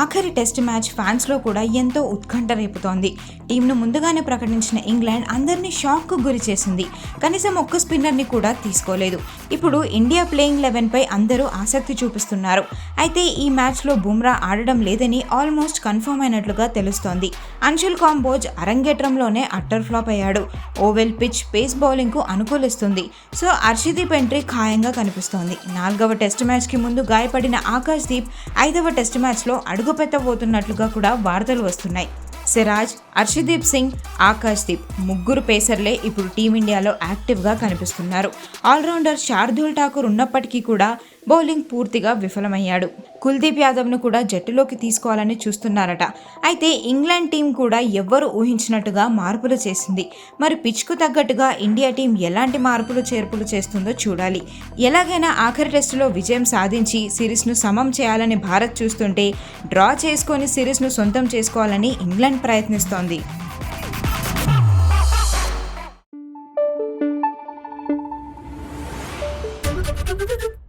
ఆఖరి test match ఫ్యాన్స్లో కూడా ఎంతో ఉత్కంఠ రేపుతోంది. టీంను ముందుగానే ప్రకటించిన ఇంగ్లాండ్ అందరినీ షాక్కు గురి చేసింది. కనీసం ఒక్క స్పిన్నర్ని కూడా తీసుకోలేదు. ఇప్పుడు ఇండియా ప్లేయింగ్ లెవెన్పై అందరూ ఆసక్తి చూపిస్తున్నారు. అయితే ఈ మ్యాచ్లో బుమ్రా ఆడడం లేదని ఆల్మోస్ట్ కన్ఫర్మ్ అయినట్లుగా తెలుస్తోంది. అంశుల్ కాంబోజ్ అరంగేట్రంలోనే అట్టర్ ఫ్లాప్ అయ్యాడు. ఓవెల్ పిచ్ పేస్ బౌలింగ్కు అనుకూలిస్తుంది. సో అర్షిదీప్ ఎంట్రీ ఖాయంగా కనిపిస్తోంది. నాలుగవ టెస్ట్ మ్యాచ్కి ముందు గాయపడిన ఆకాష్ దీప్ ఐదవ టెస్ట్ మ్యాచ్లో అడుగుపెట్టబోతున్నట్లుగా కూడా వార్తలు వస్తున్నాయి. సిరాజ్ హర్షదీప్ సింగ్ ఆకాష్ దీప్ ముగ్గురు పేసర్లే ఇప్పుడు టీమిండియాలో యాక్టివ్గా కనిపిస్తున్నారు. ఆల్రౌండర్ శార్దూల్ ఠాకూర్ ఉన్నప్పటికీ కూడా బౌలింగ్ పూర్తిగా విఫలమయ్యాడు. కుల్దీప్ యాదవ్ను కూడా జట్టులోకి తీసుకోవాలని చూస్తున్నారట. అయితే ఇంగ్లాండ్ టీం కూడా ఎవ్వరు ఊహించినట్టుగా మార్పులు చేసింది. మరి పిచ్కు తగ్గట్టుగా ఇండియా టీం ఎలాంటి మార్పులు చేర్పులు చేస్తుందో చూడాలి. ఎలాగైనా ఆఖరి టెస్టులో విజయం సాధించి సిరీస్ను సమం చేయాలని భారత్ చూస్తుంటే డ్రా చేసుకొని సిరీస్ను సొంతం చేసుకోవాలని ఇంగ్లాండ్ ప్రయత్నిస్తోంది. Thank you.